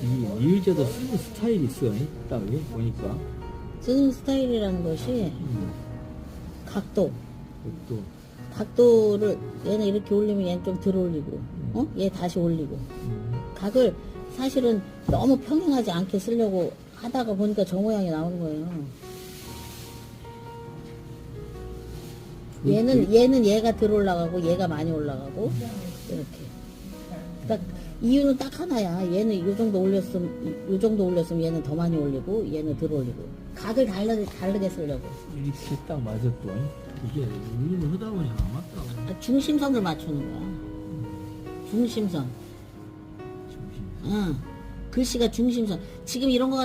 진짜 더 쓰는 스타일이 있어. 딱 여기 보니까. 쓰는 스타일이라는 것이 음. 각도. 또 각도를 얘는 이렇게 올리면 얘는 좀 덜 올리고, 어? 얘 다시 올리고. 음. 각을 사실은 너무 평행하지 않게 쓰려고 하다가 보니까 저 모양이 나오는 거예요. 얘는 얘는 얘가 덜 올라가고 얘가 많이 올라가고 이렇게. 딱 이유는 딱 하나야. 얘는 이 정도 올렸으면 이 정도 올렸으면 얘는 더 많이 올리고 얘는 덜 올리고. 각을 다르게 다르게 쓰려고. 이렇게 딱 또. 이게 운임을 하다 보니까 안 맞다. 아, 중심선을 맞추는 거야. 중심선. 정신. 응. 글씨가 중심선. 지금 이런 거